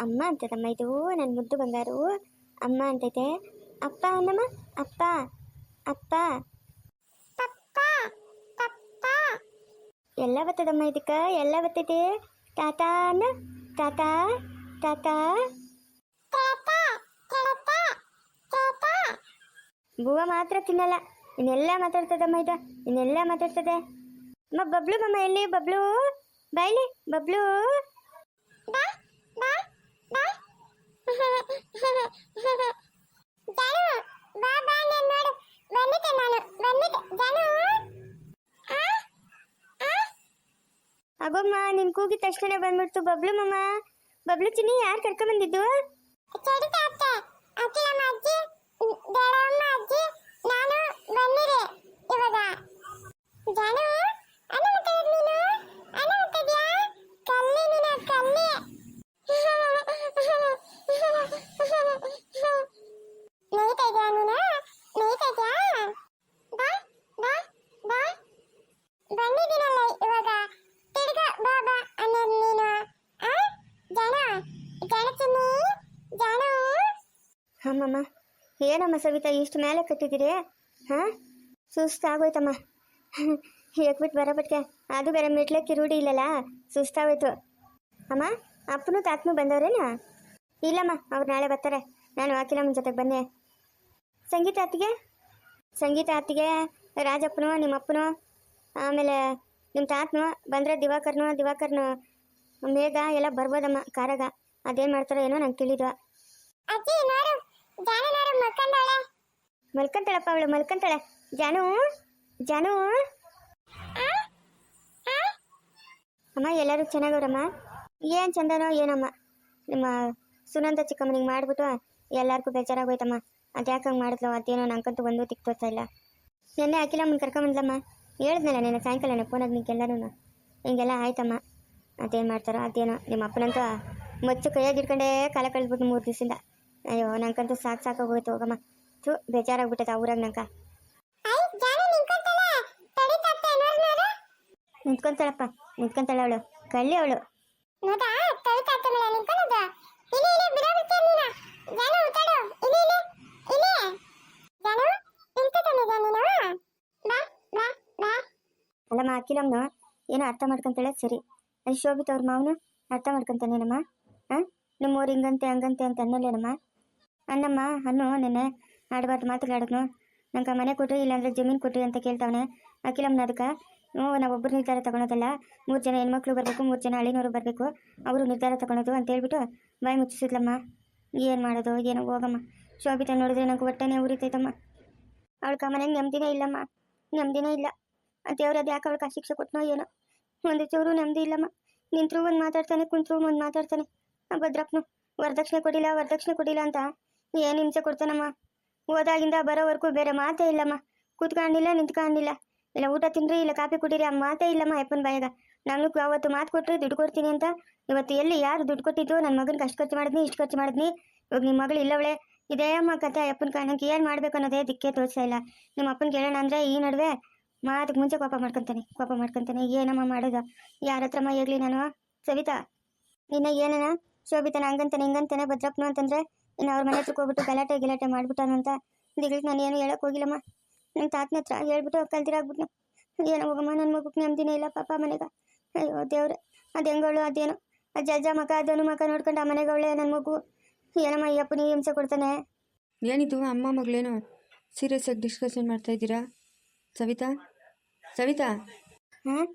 ಅಮ್ಮ ಅಂತದಮ್ಮ ಇದು ನನ್ನ ಮುದ್ದು ಬಂಗಾರು. ಅಮ್ಮ ಅಂತೈತೆ ಅಪ್ಪ ಅನ್ನಮ್ಮ? ಅಪ್ಪ. ಅಪ್ಪ. ಎಲ್ಲ ಬರ್ತದಮ್ಮ ಇದಕ್ಕ? ಎಲ್ಲ ಬರ್ತೈತೆ ತಾತ ಅನ್ನ? ತಾತ. ತಾತ. ಬುವ ಮಾತ್ರ ತಿನ್ನಲ್ಲ. ಇನ್ನೆಲ್ಲ ಮಾತಾಡ್ತದಮ್ಮ ಇದ. ಇನ್ನೆಲ್ಲ ಮಾತಾಡ್ತದೆ. ಅಮ್ಮ ಬಬ್ಲು ಮಮ್ಮ ಎಲ್ಲಿ? ಬಬ್ಲು? ಬಾಯ್ಲಿ ಬಬ್ಲು? ಅಗೋಮ್ಮ ನಿನ್ ಕೂಗಿದ ತಕ್ಷಣ ಬಂದ್ಬಿಡ್ತು. ಬಬ್ಲು ಮಮ್ಮ ಬಬ್ಲು ಚಿನ್ನಿ ಯಾರು ಕರ್ಕೊಂಬಂದಿದ್ದು ಬಂದಿದ್ದೀನಲ್ಲ ಇವಾಗ ತಿರ್ಗ ಬಾ ಬಾ ಅನ್ನೋದು ನೀನು ಆ ಜಾಣ ಜಾಣ ಚಿನ್ನಿ ಜಾಣು ಅಮ್ಮಮ್ಮ. ಏನಮ್ಮ ಸವಿತಾ, ಇಷ್ಟು ಮೇಲೆ ಕಟ್ಟಿದ್ದೀರಿ? ಹಾಂ? ಸುಸ್ತಾಗೋಯ್ತಮ್ಮ. ಎಕ್ಬಿಟ್ಟು ಬರೋಬಟ್ಗೆ ಅದು ಬೇರೆ ಮೆಟ್ಲಕ್ಕೆ ರೂಢಿ ಇಲ್ಲಲ್ಲ, ಸುಸ್ತಾಗೋಯ್ತು. ಅಮ್ಮ, ಅಪ್ಪನೂ ತಾತನು ಬಂದವ್ರೇನ? ಇಲ್ಲಮ್ಮ, ಅವ್ರು ನಾಳೆ ಬರ್ತಾರೆ. ನಾನು ಆಕಿಲಮ್ಮನ ಜೊತೆಗೆ ಬನ್ನೆ ಸಂಗೀತ ಅತ್ತಿಗೆ? ಸಂಗೀತ ಅತ್ತಿಗೆ, ರಾಜಪ್ಪನು ನಿಮ್ಮ ಅಪ್ಪನು ಆಮೇಲೆ ನಿಮ್ಮ ತಾತನು, ಬಂದರೆ ದಿವಾಕರ್ನು ದಿವಾಕರ್ನು, ಮೇಘ, ಎಲ್ಲ ಬರ್ಬೋದಮ್ಮ, ಕಾರಾಗ. ಅದೇನು ಮಾಡ್ತಾರೋ ಏನೋ ನಂಗೆ ತಿಳಿದ್ವ ಜಾಣ ನೋಡು ಮಲ್ಕಂತಾಳಪ್ಪ ಅವಳು ಮಲ್ಕಂತಾಳೆ. ಜಾನು ಜಾನು. ಅಮ್ಮ ಎಲ್ಲರೂ ಚೆನ್ನಾಗವ್ರಮ್ಮ. ಏನು ಚಂದನೋ ಏನಮ್ಮ. ನಿಮ್ಮ ಸುನಂದ ಚಿಕ್ಕಮ್ಮನಿಗೆ ಮಾಡಿಬಿಟ್ಟು ಎಲ್ಲರಿಗೂ ಬೇಜಾರಾಗೋಯ್ತಮ್ಮ. ಅದ್ಯಾಕೆ ಹಂಗೆ ಮಾಡಿದ್ಲು ಅದೇನೋ ನಂಗಂತೂ ಒಂದು ತಿಕ್ ತೋರ್ತಾ ಇಲ್ಲ. ನೆನ್ನೆ ಅಖಿಲಮ್ಮನ ಕರ್ಕೊಂಬಂದ್ಲಮ್ಮ ಹೇಳಿದ್ನಲ್ಲ ನೆನ್ನೆ ಸಾಯಂಕಾಲ ಫೋನಾಗ ನಿಂಗೆಲ್ಲರೂ ಹಿಂಗೆಲ್ಲ ಆಯ್ತಮ್ಮ. ಅದೇನು ಮಾಡ್ತಾರೋ ಅದೇನೋ. ನಿಮ್ಮ ಅಪ್ಪನಂತೂ ಮಚ್ಚು ಕೈಯಾಗಿ ಇಟ್ಕೊಂಡೇ ಕಾಲ ಕಳೆದ್ಬಿಟ್ಟು ಮೂರು ದಿವಸದಿಂದ. ಅಯ್ಯೋ ನಂಗಂತೂ ಸಾಕು ಸಾಕಾಗೋಯ್ತು ಹೋಗಮ್ಮ. ಥೂ ಬೇಜಾರಾಗ್ಬಿಟ್ಟದ ಆ ಊರಾಗ ನಂಗೆ. ನಿಂತ್ಕೊಂತಾಳಪ್ಪ ನಿಂತ್ಕೊಂತಾಳೆ ಅವಳು. ಕಳ್ಳಿ ಅವಳು. ಅಲ್ಲಮ್ಮ ಅಖಿಲಮ್ಮನು ಏನೋ ಅರ್ಥ ಮಾಡ್ಕೊಂತಾಳೆ ಸರಿ. ಅಲ್ಲಿ ಶೋಭಿತ ಅವ್ರ ಮಾವನು ಅರ್ಥ ಮಾಡ್ಕೊಂತಾನೇನಮ್ಮ? ಹಾಂ ನಿಮ್ಮವ್ರು ಹಿಂಗಂತೆ ಹಂಗಂತೆ ಅಂತ ಅನ್ನಲ್ಲೇನಮ್ಮ? ಅನ್ನಮ್ಮ ಅನ್ನು, ನೆನ್ನೆ ಆಡಬಾರ್ದು, ಮಾತುಗಳಾಡಿದ್ನು. ನಂಗೆ ಮನೆ ಕೊಟ್ಟು ಇಲ್ಲಾಂದ್ರೆ ಜಮೀನು ಕೊಟ್ಟು ಅಂತ ಕೇಳ್ತಾವನೆ. ಅಖಿಲಮ್ಮನ ಅದಕ್ಕೆ? ಹ್ಞೂ, ನಾವು ಒಬ್ಬರು ನಿರ್ಧಾರ ತಗೊಳೋದಲ್ಲ. ಮೂರು ಜನ ಹೆಣ್ಮಕ್ಳು ಬರಬೇಕು, ಮೂರು ಜನ ಹಳಿನವರು ಬರಬೇಕು. ಅವರು ನಿರ್ಧಾರ ತಗೊಳೋದು ಅಂತ ಹೇಳ್ಬಿಟ್ಟು ಬಾಯಿ ಮುಚ್ಚಿಸಿದ್ಲಮ್ಮ. ಏನು ಮಾಡೋದು, ಏನೋ ಹೋಗಮ್ಮ. ಶೋಭಿತ ನೋಡಿದ್ರೆ ನಂಗೆ ಹೊಟ್ಟೆನೇ ಉರಿತೈತಮ್ಮ. ಅವಳ ಮನೆಗೆ ನೆಮ್ಮದಿನೇ ಇಲ್ಲಮ್ಮ. ನೆಮ್ಮದಿನೇ ಇಲ್ಲ. ದೇವ್ರ ಅದು ಯಾಕೆ ಅವಳು ಶಿಕ್ಷೆ ಕೊಟ್ಟನೋ ಏನೋ. ಒಂದು ಚೂರು ನೆಮ್ಮದಿ ಇಲ್ಲಮ್ಮ. ನಿಂತರೂ ಒಂದು ಮಾತಾಡ್ತಾನೆ, ಕುಂತ್ರೂ ಒಂದು ಮಾತಾಡ್ತಾನೆ. ಭದ್ರಪ್ಪನು ವರದಕ್ಷಿಣೆ ಕೊಡಿಲ್ಲ ವರದಕ್ಷಿಣೆ ಕೊಡಿಲ್ಲ ಅಂತ ಏನು ಹಿಂಸೆ ಕೊಡ್ತಾನಮ್ಮ? ಹೋದಾಗಿಂದ ಬರೋವರೆಗೂ ಬೇರೆ ಮಾತೇ ಇಲ್ಲಮ್ಮ. ಕೂತ್ಕೊಂಡಿಲ್ಲ, ನಿಂತ್ಕೊಂಡಿಲ್ಲ. ಇಲ್ಲ, ಊಟ ತಿನ್ರಿ ಇಲ್ಲ ಕಾಫಿ ಕುಡೀರಿ ಆ ಮಾತೇ ಇಲ್ಲಮ್ಮ ಅಪ್ಪನ ಬಾಯಾಗ. ನಾನು ಅವತ್ತು ಮಾತು ಕೊಟ್ಟರೆ ದುಡ್ಡು ಕೊಡ್ತೀನಿ ಅಂತ. ಇವತ್ತು ಎಲ್ಲಿ ಯಾರು ದುಡ್ಡು ಕೊಟ್ಟಿದ್ದು? ನನ್ನ ಮಗನಿಗೆ ಅಷ್ಟು ಖರ್ಚು ಮಾಡಿದ್ನಿ, ಇಷ್ಟು ಖರ್ಚು ಮಾಡಿದ್ನಿ. ಇವಾಗ ನಿಮ್ಮ ಮಗಳು ಇಲ್ಲವಳೆ? ಇದೇ ಅಮ್ಮ ಕತೆ ಅಪ್ಪನ ಕಾರಣಕ್ಕೆ ಏನು ಮಾಡ್ಬೇಕು ಅನ್ನೋದೇ ದಿಕ್ಕೇ ತೋರಿಸ್ತಾ ಇಲ್ಲ. ನಿಮ್ಮ ಅಪ್ಪನ ಕೇಳೋಣ ಅಂದರೆ ಈ ನಡುವೆ ಮಾತಕ್ಕೆ ಮುಂಚೆ ಕೋಪ ಮಾಡ್ಕೊತಾನೆ ಕೋಪ ಮಾಡ್ಕೊತಾನೆ. ಏನಮ್ಮ ಮಾಡೋದು? ಯಾರ ಹತ್ರಮ್ಮ ಹೇಗ್ಲಿ ನಾನು? ಸವಿತಾ? ನಿನ್ನ ಏನನ? ಶೋಭಿತನ ಹಂಗಂತಾನೆ, ಹಿಂಗಂತಾನೆ, ಭದ್ರಪ್ಪನು ಅಂತಂದ್ರೆ ಇನ್ನು ಅವ್ರ ಮನೆ ಹತ್ರಕ್ಕೆ ಹೋಗ್ಬಿಟ್ಟು ಗಲಾಟೆ ಗಿಲಾಟೆ ಮಾಡ್ಬಿಟ್ಟಾನಂತ ದಿಗ್ಲಿಗೆ ನಾನು ಏನು ಹೇಳಕ್ ಹೋಗಿಲ್ಲಮ್ಮ. ನನ್ನ ತಾತನ ಹತ್ರ ಹೇಳ್ಬಿಟ್ಟು ಕಲ್ತಿರಾಗ್ಬಿಟ್ನು ಏನೋ ಹೋಗಮ್ಮ ನನ್ನ ಮಗುಗೆ ನೆಮ್ಮದಿನೇ ಇಲ್ಲ ಪಾಪ ಮನೆಗೆ. ಅಯ್ಯೋ ದೇವ್ರೆ ಅದು ಹೆಂಗೋಳು ಅದೇನು? ಅದು ಜಜ್ಜ ಮಕ ಅದನ್ನು ಮಕ ನೋಡ್ಕೊಂಡು ಆ ಮನೆಗೆ ಅವಳೆ ನನ್ನ ಮಗು. ಏನಮ್ಮ ಈ ಅಪ್ಪನಿಗೆ ಹಿಂಸೆ ಕೊಡ್ತಾನೆ? ಏನಿದು ಅಮ್ಮ ಮಗಳೇನು ಸೀರಿಯಸ್ ಆಗಿ ಡಿಸ್ಕಷನ್ ಮಾಡ್ತಾ ಇದ್ದೀರಾ? ಸವಿತಾ? ಸವಿತಾ? ಹಾಂ?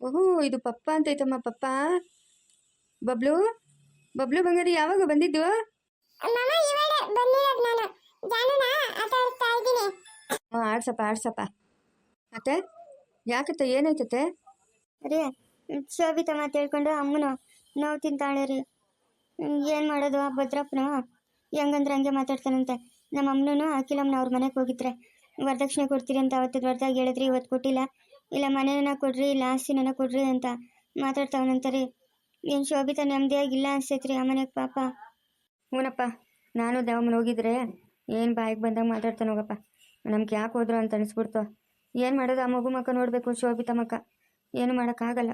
ಓಹೋ ಇದು ಪಪ್ಪ ಅಂತೈತಮ್ಮ ಪಪ್ಪ. ಬಬ್ಲು? ಬಬ್ಲು ಬಂಗಾರಿ ಯಾವಾಗ ಬಂದಿದ್ದು? ಹಾಂ ಆಡ್ಸಪ್ಪ ಆಡ್ಸಪ್ಪ. ಮತ್ತೆ ಯಾಕತ್ತ ಏನೈತತೆ ರೀ ಶೋಭಿತ ಮಾತೇಳ್ಕೊಂಡು ಅಮ್ಮನು ನೋವು ತಿಂತಾಳೆ ರೀ. ಏನು ಮಾಡೋದು ಆ ಭದ್ರಪ್ಪನು? ಹೆಂಗಂದ್ರೆ ಹಂಗೆ ಮಾತಾಡ್ತಾನಂತೆ. ನಮ್ಮ ಅಮ್ಮನೂ ಅಖಿಲಮ್ಮನ ಅವ್ರ ಮನೆಗೆ ಹೋಗಿದ್ರೆ. ವರದಕ್ಷಿಣೆ ಕೊಡ್ತೀರಿ ಅಂತ ಅವತ್ತು ದೊಡ್ಡದಾಗಿ ಹೇಳಿದ್ರಿ ಇವತ್ತು ಕೊಟ್ಟಿಲ್ಲ. ಇಲ್ಲ ಮನೇನ ಕೊಡ್ರಿ ಇಲ್ಲ ಆಸ್ತಿನ ಕೊಡ್ರಿ ಅಂತ ಮಾತಾಡ್ತಾವನಂತ ರೀ. ಏನು ಶೋಭಿತ ನೆಮ್ಮದಿಯಾಗಿಲ್ಲ ಅನ್ಸೈತ್ರಿ ಆ ಮನೆಗೆ ಪಾಪ. ಹ್ಞೂನಪ್ಪ ನಾನು ದೇವಮ್ಮನ ಹೋಗಿದ್ರೆ ಏನು ಬಾಯಿಗೆ ಬಂದಾಗ ಮಾತಾಡ್ತಾನೆ ಹೋಗಪ್ಪ. ನಮ್ಗೆ ಯಾಕೆ ಹೋದ್ರು ಅಂತ ಅನಿಸ್ಬಿಡ್ತು. ಏನು ಮಾಡೋದು ಆ ಮಗು ಮಕ್ಕ ನೋಡಬೇಕು ಶೋಭಿತ ಮಕ್ಕ. ಏನು ಮಾಡೋಕ್ಕಾಗಲ್ಲ.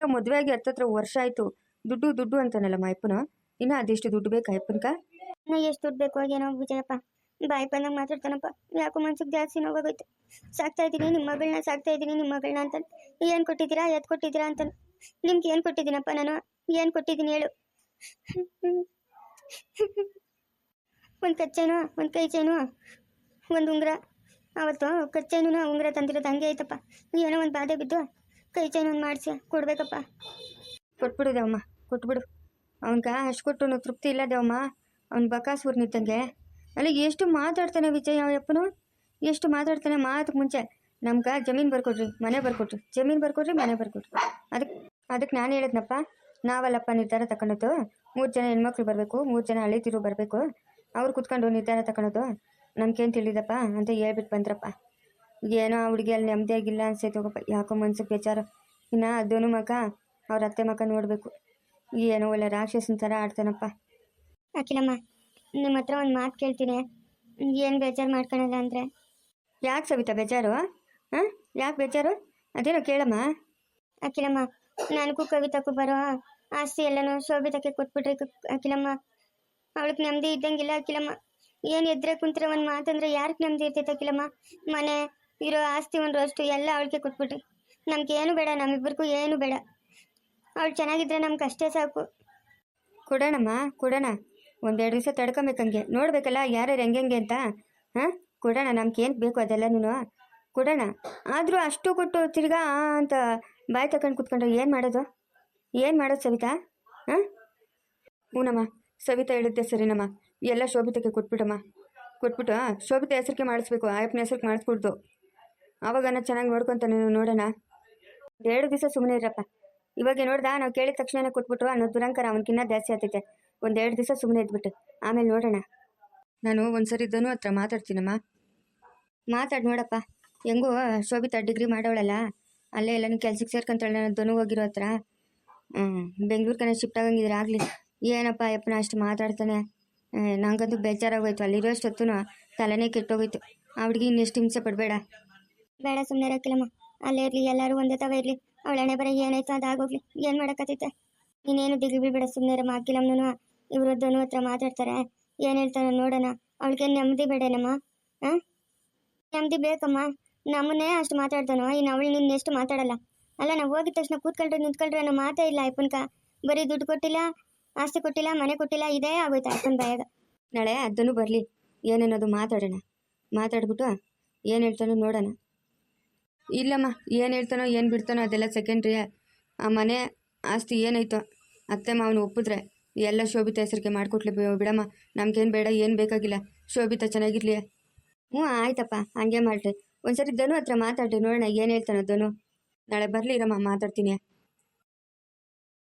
ಮದುವೆ ಆಗಿ ಹತ್ತತ್ರ ವರ್ಷ ಆಯಿತು. ದುಡ್ಡು ದುಡ್ಡು ಅಂತಾನಲ್ಲ ಮೈಪುನ ಇನ್ನು ಅದೆಷ್ಟು ದುಡ್ಡು ಬೇಕು ಅಯ್ಯಪ್ಪನ್ಕ? ನಾ ಎಷ್ಟು ದುಡ್ಡು ಬೇಕು ಏನೋ ವಿಜಯಪ್ಪ ಬಾಯಿ ಬಂದಾಗ ಮಾತಾಡ್ತಾನಪ್ಪ. ಯಾಕೋ ಮನ್ಸಿಗೆ ಜಾಸ್ತಿ ನೋವಾಗೋಯ್ತು. ಸಾಕ್ತಾ ಇದ್ದೀನಿ ನಿಮ್ಮ ಮಗಳನ್ನ ಸಾಕ್ತಾ ಇದ್ದೀನಿ ನಿಮ್ಮ ಮಗಳನ್ನ ಅಂತ. ಏನು ಕೊಟ್ಟಿದ್ದೀರಾ ಎತ್ ಕೊಟ್ಟಿದ್ದೀರಾ ಅಂತ ನಿಮ್ಗೆ ಏನು ಕೊಟ್ಟಿದ್ದೀನಪ್ಪ ನಾನು? ಏನು ಕೊಟ್ಟಿದ್ದೀನಿ ಹೇಳು. ಒಂದು ಕಚ್ಚೇನು, ಒಂದು ಕೈ ಚೈನು, ಒಂದು ಉಂಗುರ. ಅವತ್ತು ಕಚ್ಚೇನು ಉಂಗುರ ತಂದಿರೋದು ಹಂಗೆ ಐತಪ್ಪ. ಏನೋ ಒಂದು ಬಾಧೆ ಬಿದ್ದು ಕೈ ಚೈನು ಒಂದು ಮಾಡಿಸಿ, ಕೊಡ್ಬೇಕಪ್ಪ. ಕೊಟ್ಬಿಡು ದೇವಮ್ಮ, ಕೊಟ್ಬಿಡು. ಅವನ್ಗ ಅಷ್ಟು ಕೊಟ್ಟು ತೃಪ್ತಿ ಇಲ್ಲ ದೇವಮ್ಮ. ಅವ್ನ ಬಕಾಸೂರ್ ನಿಂತಂಗೆ ಅಲ್ಲಿ ಎಷ್ಟು ಮಾತಾಡ್ತಾನೆ ವಿಜಯ್ ಯಾವ ಎಷ್ಟು ಮಾತಾಡ್ತಾನೆ ಮಾತಕ್ಕೆ ಮುಂಚೆ. ನಮ್ಗೆ ಜಮೀನು ಬರ್ಕೊಡ್ರಿ, ಮನೆ ಬರ್ಕೊಡ್ರಿ ಜಮೀನು ಬರ್ಕೊಡ್ರಿ, ಮನೆ ಬರ್ಕೊಡ್ರಿ ಅದಕ್ಕೆ ಅದಕ್ಕೆ ನಾನು ಹೇಳಿದ್ನಪ್ಪ, ನಾವಲ್ಲಪ್ಪ ನಿರ್ಧಾರ ತಗೊಳೋದು ಮೂರು ಜನ ಹೆಣ್ಮಕ್ಳು ಬರಬೇಕು, ಮೂರು ಜನ ಅಳಿತಿರು ಬರಬೇಕು. ಅವ್ರು ಕುತ್ಕೊಂಡು ನಿರ್ಧಾರ ತಗೊಳೋದು ನಮ್ಗೇನು ತಿಳಿದಪ್ಪ ಅಂತ ಹೇಳ್ಬಿಟ್ಟು ಬಂದ್ರಪ್ಪ. ಏನೋ ಆ ಹುಡುಗಿ ಅಲ್ಲಿ ನೆಮ್ಮದಿಯಾಗಿಲ್ಲ ಅನ್ಸೈತೆ ಹೋಗಪ್ಪ. ಯಾಕೋ ಮನ್ಸಿಗೆ ಬೇಜಾರು. ಇನ್ನು ಅದೂ ಮಗ ಅವ್ರ ಅತ್ತೆ ಮಗ ನೋಡಬೇಕು. ಏನೋ ಒಳ್ಳೆ ರಾಕ್ಷಸನ ಥರ ಆಡ್ತಾನಪ್ಪ. ಅಖಿಲಮ್ಮ ನಿಮ್ಮ ಹತ್ರ ಒಂದು ಮಾತು ಕೇಳ್ತೀನಿ. ಏನು ಬೇಜಾರು ಮಾಡ್ಕೊಳಲ್ಲ ಅಂದರೆ? ಯಾಕೆ ಸವಿತಾ, ಬೇಜಾರು? ಹಾಂ? ಯಾಕೆ ಬೇಜಾರು? ಅದೇನೋ ಕೇಳಮ್ಮ. ಅಖಿಲಮ್ಮ ನನಗೂ ಕವಿತಕ್ಕೂ ಬರೋ ಆಸ್ತಿ ಎಲ್ಲನೂ ಶೋಭಿತಕ್ಕೆ ಕೊಟ್ಬಿಟ್ರಿ ಅಖಿಲಮ್ಮ ಅವಳಿಗೆ ನೆಮ್ಮದಿ ಇದ್ದಂಗಿಲ್ಲ ಅಖಿಲಮ್ಮ ಏನು ಎದ್ರೆ ಕುಂತ್ರೆ ಒಂದು ಮಾತಂದ್ರೆ ಯಾರಿಗೆ ನೆಮ್ಮದಿ ಇರ್ತೈತೆ ಅಖಿಲಮ್ಮ ಮನೆ ಇರೋ ಆಸ್ತಿ ಒಂದು ಅಷ್ಟು ಎಲ್ಲ ಅವಳಿಗೆ ಕೊಟ್ಬಿಟ್ರಿ. ನಮ್ಗೆ ಏನು ಬೇಡ ನಮ್ಮಿಬ್ಬರಿಗೂ ಏನು ಬೇಡ. ಅವಳು ಚೆನ್ನಾಗಿದ್ರೆ ನಮ್ಗೆ ಅಷ್ಟೇ ಸಾಕು. ಕೊಡೋಣಮ್ಮ, ಕೊಡೋಣ. ಒಂದೆರಡು ದಿವಸ ತಡ್ಕೊಬೇಕಂಗೆ ನೋಡ್ಬೇಕಲ್ಲ ಯಾರ್ಯಾರು ಹೆಂಗೆ ಅಂತ. ಹಾಂ? ಕೊಡೋಣ ನಮ್ಗೆ ಏನು ಬೇಕು ಅದೆಲ್ಲನೂ ಕೊಡೋಣ. ಆದರೂ ಅಷ್ಟು ಕೊಟ್ಟು ತಿರ್ಗಾ ಅಂತ ಬಾಯಿ ತಗೊಂಡು ಕುತ್ಕೊಂಡ್ರೆ ಏನು ಮಾಡೋದು? ಏನು ಮಾಡೋದು ಸವಿತಾ? ಹಾಂ? ಹ್ಞೂನಮ್ಮ ಸವಿತಾ ಹೇಳಿದ್ದೆ ಸರಿನಮ್ಮ. ಎಲ್ಲ ಶೋಭಿತಕ್ಕೆ ಕೊಟ್ಬಿಡಮ್ಮ ಕೊಟ್ಬಿಟ್ಟು ಶೋಭಿತ ಹೆಸರಿಗೆ ಮಾಡಿಸ್ಬೇಕು. ಆಯಪ್ಪನ ಹೆಸರಿಗೆ ಮಾಡಿಸ್ಕೊಡ್ದು ಅವಾಗನ ಚೆನ್ನಾಗಿ ನೋಡ್ಕೊತಾನೆ ನೋಡೋಣ. ಎರಡು ದಿವಸ ಸುಮ್ಮನೆ ಇರಪ್ಪ. ಇವಾಗ ನೋಡ್ದ, ನಾವು ಕೇಳಿದ ತಕ್ಷಣ ಕೊಟ್ಬಿಟ್ರು ಅನ್ನೋ ದುರಂಕರ ಅವನಕಿನ್ನ ಜಾಸ್ತಿ ಆಗ್ತೈತೆ ಎರಡು ದಿವಸ ಸುಮ್ಮನೆ ಇದ್ಬಿಟ್ಟು. ಆಮೇಲೆ ನೋಡೋಣ. ನಾನು ಒಂದ್ಸರಿ ಇದ್ದನು ಹತ್ರ ಮಾತಾಡ್ತೀನಮ್ಮ. ಮಾತಾಡಿ ನೋಡಪ್ಪ. ಹೆಂಗೂ ಶೋಭಿತಾ ಡಿಗ್ರಿ ಮಾಡೋಳಲ್ಲ ಅಲ್ಲೇ ಎಲ್ಲನೂ ಕೆಲ್ಸಕ್ಕೆ ಸೇರ್ಕೊಂತಾಳೆ ನಾನು ಧನು ಹೋಗಿರೋ ಹತ್ರ. ಬೆಂಗ್ಳೂರು ಕಡೆ ಶಿಫ್ಟ್ ಆಗಂಗಿದ್ರೆ ಆಗಲಿ. ಏನಪ್ಪ ಯಪ್ಪನ ಅಷ್ಟು ಮಾತಾಡ್ತಾನೆ. ನಂಗಂತೂ ಬೇಜಾರಾಗೋಯ್ತು. ಅಲ್ಲಿರೋ ಅಷ್ಟೊತ್ತು ತಲೆನೇ ಕೆಟ್ಟೋಗೋಯ್ತು ಆ ಹುಡುಗಿ ಇನ್ನೆಷ್ಟು ಹಿಂಸೆ ಪಡಬೇಡ. ಬೇಡ ಸುಮ್ಮನೆ ಇರಕ್ಕಿಲ್ಲಮ್ಮ ಅಲ್ಲೇ ಇರಲಿ, ಎಲ್ಲರೂ ಒಂದೇ ತವ ಇರಲಿ. ಅವಳ ಹಣೆ ಬರ ಏನಾಯ್ತು ಅದು ಆಗೋಗ್ಲಿ. ಏನು ಮಾಡೋಕ್ಕತ್ತೈತೆ ನೀನೇನು ದಿಗ್ಗಿ ಬೇಡ ಸುಮ್ಮನೆ ಇರಮ್ಮ ಅಕ್ಕಿಲಮ್ಮನು ಇವರು ಧನು ಹತ್ರ ಮಾತಾಡ್ತಾರೆ. ಏನು ಹೇಳ್ತಾನೆ ನೋಡೋಣ. ಅವಳಿಗೆ ನೆಮ್ಮದಿ ಬೇಡೇನಮ್ಮ? ಹಾಂ? ನೆಮ್ಮದಿ ಬೇಕಮ್ಮ? ನಮ್ಮನ್ನೇ ಅಷ್ಟು ಮಾತಾಡ್ತಾನೋ ಇನ್ನು ಅವಳು ನಿನ್ನ ಎಷ್ಟು ಮಾತಾಡಲ್ಲ? ಅಲ್ಲ, ನಾವು ಹೋಗಿದ ತಕ್ಷಣ ಕೂತ್ಕೊಳ್ರೆ, ನಿಂತ್ಕೊಳ್ರೆ ಅನ್ನೋ ಮಾತೇ ಇಲ್ಲ ಅಯ್ಯಪ್ಪನ್ಕ ಬರೀ ದುಡ್ಡು ಕೊಟ್ಟಿಲ್ಲ, ಆಸ್ತಿ ಕೊಟ್ಟಿಲ್ಲ, ಮನೆ ಕೊಟ್ಟಿಲ್ಲ, ಇದೇ ಆಗೋಯ್ತು ಅಪ್ಪನ ಬಾಯಾಗ. ನಾಳೆ ಅದನ್ನು ಬರಲಿ. ಏನೇನದು ಮಾತಾಡೋಣ. ಮಾತಾಡ್ಬಿಟ್ಟು ಏನು ಹೇಳ್ತಾನೋ ನೋಡೋಣ. ಇಲ್ಲಮ್ಮ, ಏನು ಹೇಳ್ತಾನೋ, ಏನು ಬಿಡ್ತಾನೋ ಅದೆಲ್ಲ ಸೆಕೆಂಡ್ರಿ ಆ ಮನೆ ಆಸ್ತಿ ಏನಾಯ್ತೋ? ಅತ್ತೆ ಮಾವನ ಒಪ್ಪಿದ್ರೆ ಎಲ್ಲ ಶೋಭಿತ ಹೆಸರಿಗೆ ಮಾಡಿಕೊಟ್ಲಿ ಬಿಡಮ್ಮ. ನಮ್ಗೇನು ಬೇಡ, ಏನು ಬೇಕಾಗಿಲ್ಲ. ಶೋಭಿತ ಚೆನ್ನಾಗಿರ್ಲಿ. ಹ್ಞೂ, ಆಯ್ತಪ್ಪ. ಹಂಗೆ ಮಾಡ್ರಿ. ಒಂದ್ಸರಿ ಧನು ಹತ್ರ ಮಾತಾಡ್ತೀನಿ ನೋಡೋಣ ಏನು ಹೇಳ್ತಾನೋ ಧನು. ನಾಳೆ ಬರಲಿ ಇರಮ್ಮ ಮಾತಾಡ್ತೀನಿ.